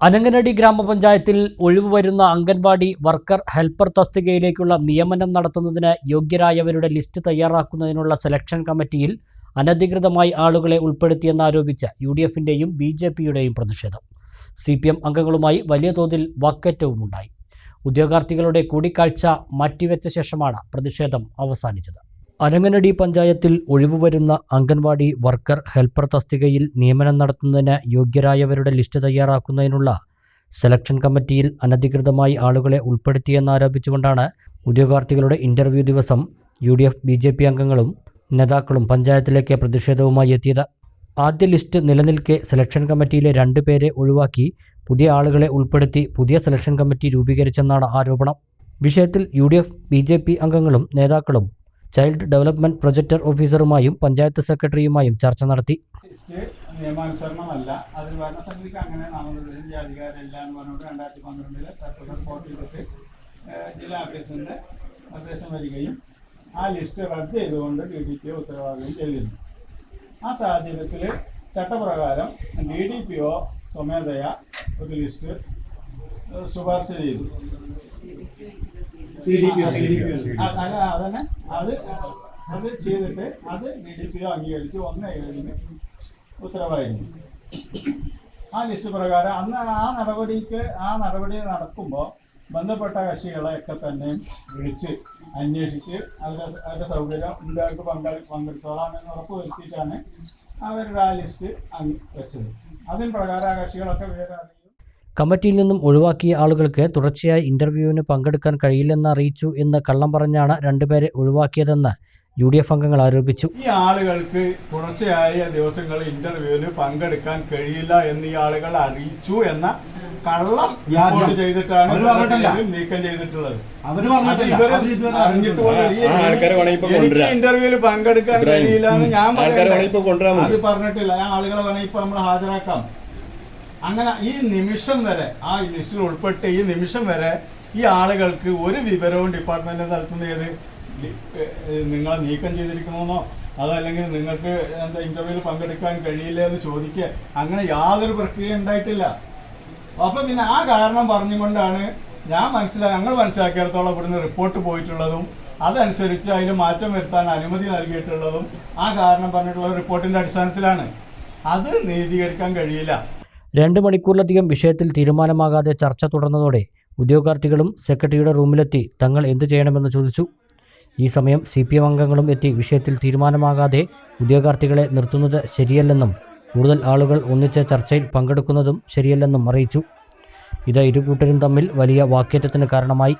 അനങ്ങനടി ഗ്രാമപഞ്ചായത്തിൽ ഒഴിവുവരുന്ന anganwadi worker helper തസ്തികയിലേക്കുള്ള നിയമനം നടത്തുന്നതിന് യോഗ്യരായവരുടെ ലിസ്റ്റ് തയ്യാറാക്കുന്നതിനുള്ള സെലക്ഷൻ കമ്മിറ്റിയിൽ അനധികൃതമായി ആളുകളെ ഉൾപ്പെടുത്തിയെന്നാരോപിച്ച് യു ഡി എഫിന്റെയും ബി ജെ പിയുടെയും പ്രതിഷേധം. സി പി എം അംഗങ്ങളുമായി വലിയ തോതിൽ വാക്കേറ്റവും ഉണ്ടായി ഉദ്യോഗാർത്ഥികളുടെ കൂടിക്കാഴ്ച മാറ്റിവെച്ച ശേഷമാണ് പ്രതിഷേധം അവസാനിച്ചത്. അനങ്ങനടി പഞ്ചായത്തിൽ ഒഴിവുവരുന്ന അംഗൻവാടി വർക്കർ ഹെൽപ്പർ തസ്തികയിൽ നിയമനം നടത്തുന്നതിന് യോഗ്യരായവരുടെ ലിസ്റ്റ് തയ്യാറാക്കുന്നതിനുള്ള സെലക്ഷൻ കമ്മിറ്റിയിൽ അനധികൃതമായി ആളുകളെ ഉൾപ്പെടുത്തിയെന്നാരോപിച്ചുകൊണ്ടാണ് ഉദ്യോഗാർത്ഥികളുടെ ഇന്റർവ്യൂ ദിവസം U D F B J P അംഗങ്ങളും നേതാക്കളും പഞ്ചായത്തിലേക്ക് പ്രതിഷേധവുമായി എത്തിയത്. ആദ്യ ലിസ്റ്റ് നിലനിൽക്കെ സെലക്ഷൻ കമ്മിറ്റിയിലെ രണ്ട് പേരെ ഒഴിവാക്കി പുതിയ ആളുകളെ ഉൾപ്പെടുത്തി പുതിയ സെലക്ഷൻ കമ്മിറ്റി രൂപീകരിച്ചെന്നാണ് ആരോപണം. വിഷയത്തിൽ U D F B J P അംഗങ്ങളും നേതാക്കളും ചൈൽഡ് ഡെവലപ്മെന്റ് പ്രൊജക്ടർ ഓഫീസറുമായും പഞ്ചായത്ത് സെക്രട്ടറിയുമായും ചർച്ച നടത്തി. അതിൽ അങ്ങനെ പറഞ്ഞുകൊണ്ട് വെച്ച് ജില്ലാ ആ ലിസ്റ്റ് റദ്ദ് ചെയ്തുകൊണ്ട് ഡി ഡി പി ഒ ഉത്തരവാദിത്വം ചെയ്തിരുന്നു. ആ സാഹചര്യത്തിൽ ചട്ടപ്രകാരം ഡി ഡി പി ഒ സ്വമേധയ ഒരു ലിസ്റ്റ് ശുപാർശ ചെയ്തു. അതന്നെ. അത് അത് ചെയ്തിട്ട് അത് ഡി ഡി പി ഒ അംഗീകരിച്ച് ഒന്ന് ഏഴിന് ഉത്തരവായിരുന്നു ആ ലിസ്റ്റ് പ്രകാരം അന്ന് ആ നടപടിക്ക് ആ നടപടി നടക്കുമ്പോൾ ബന്ധപ്പെട്ട കക്ഷികളെയൊക്കെ തന്നെ വിളിച്ച് അന്വേഷിച്ച് അവരുടെ അവരുടെ സൗകര്യം ഉണ്ടാക്കി പങ്കാളി പങ്കെടുത്തോളാം എന്ന് ഉറപ്പ് വരുത്തിയിട്ടാണ് അവരുടെ ആ ലിസ്റ്റ് വെച്ചത്. അതിന് പ്രകാരം ആ കക്ഷികളൊക്കെ അറിയും കമ്മിറ്റിയിൽ നിന്നും ഒഴിവാക്കിയ ആളുകൾക്ക് തുടർച്ചയായി ഇന്റർവ്യൂവിന് പങ്കെടുക്കാൻ കഴിയില്ലെന്ന് അറിയിച്ചു എന്ന് കള്ളം പറഞ്ഞാണ് രണ്ടുപേരെ ഒഴിവാക്കിയതെന്ന് യു ഡി എഫ് അംഗങ്ങൾ ആരോപിച്ചു. ഈ ആളുകൾക്ക് തുടർച്ചയായ ദിവസങ്ങൾ ഇന്റർവ്യൂവിന് പങ്കെടുക്കാൻ കഴിയില്ല എന്ന് ഈ ആളുകൾ അറിയിച്ചു എന്ന കള്ളം ചെയ്തിട്ടാണ് നീക്കം ചെയ്തിട്ടുള്ളത്. ഇന്റർവ്യൂവിൽ പങ്കെടുക്കാൻ കഴിയില്ല എന്ന് ഞാൻ അത് പറഞ്ഞിട്ടില്ല. ഞാൻ ആളുകളെ വേണമെങ്കിൽ ഇപ്പൊ നമ്മൾ ഹാജരാക്കാം. അങ്ങനെ ഈ നിമിഷം വരെ ആ ലിസ്റ്റിൽ ഉൾപ്പെട്ട ഈ നിമിഷം വരെ ഈ ആളുകൾക്ക് ഒരു വിവരവും ഡിപ്പാർട്ട്മെന്റ് നടത്തുന്ന ഏത് നിങ്ങളെ നീക്കം ചെയ്തിരിക്കണമെന്നോ അതല്ലെങ്കിൽ നിങ്ങൾക്ക് എന്താ ഇന്റർവ്യൂവിൽ പങ്കെടുക്കാൻ കഴിയില്ല എന്ന് ചോദിക്കുക അങ്ങനെ യാതൊരു പ്രക്രിയ ഉണ്ടായിട്ടില്ല. അപ്പൊ പിന്നെ ആ കാരണം പറഞ്ഞുകൊണ്ടാണ് ഞാൻ മനസ്സിലാക്കി ഞങ്ങൾ മനസ്സിലാക്കിയിടത്തോളം ഇവിടുന്ന് റിപ്പോർട്ട് പോയിട്ടുള്ളതും അതനുസരിച്ച് അതിൽ മാറ്റം വരുത്താൻ അനുമതി നൽകിയിട്ടുള്ളതും ആ കാരണം പറഞ്ഞിട്ടുള്ള റിപ്പോർട്ടിന്റെ അടിസ്ഥാനത്തിലാണ്. അത് നീതീകരിക്കാൻ കഴിയില്ല. രണ്ട് മണിക്കൂറിലധികം വിഷയത്തിൽ തീരുമാനമാകാതെ ചർച്ച തുടർന്നതോടെ ഉദ്യോഗാർത്ഥികളും സെക്രട്ടറിയുടെ റൂമിലെത്തി തങ്ങൾ എന്തു ചെയ്യണമെന്ന് ചോദിച്ചു. ഈ സമയം സി പി എം അംഗങ്ങളും എത്തി വിഷയത്തിൽ തീരുമാനമാകാതെ ഉദ്യോഗാർത്ഥികളെ നിർത്തുന്നത് ശരിയല്ലെന്നും കൂടുതൽ ആളുകൾ ഒന്നിച്ച ചർച്ചയിൽ പങ്കെടുക്കുന്നതും ശരിയല്ലെന്നും അറിയിച്ചു. ഇത് കൂട്ടരും തമ്മിൽ വലിയ വാക്കേറ്റത്തിന് കാരണമായി.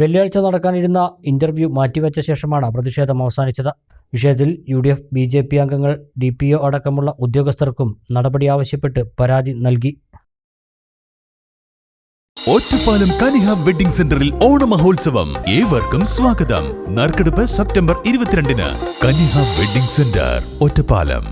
വെള്ളിയാഴ്ച നടക്കാനിരുന്ന ഇന്റർവ്യൂ മാറ്റിവെച്ച ശേഷമാണ് പ്രതിഷേധം അവസാനിച്ചത്. വിഷയത്തിൽ U D F B J P അംഗങ്ങൾ ഡി പി ഒ അടക്കമുള്ള ഉദ്യോഗസ്ഥർക്കും നടപടി ആവശ്യപ്പെട്ട് പരാതി നൽകി. ഒറ്റപ്പാലം കനിഹ വെഡിംഗ് സെന്ററിൽ ഓണമഹോത്സവം ഏവർക്കും സ്വാഗതം. നറുക്കെടുപ്പ് സെപ്റ്റംബർ ഇരുപത്തിരണ്ടിന് കനിഹ വെഡിംഗ് സെന്റർ ഒറ്റപ്പാലം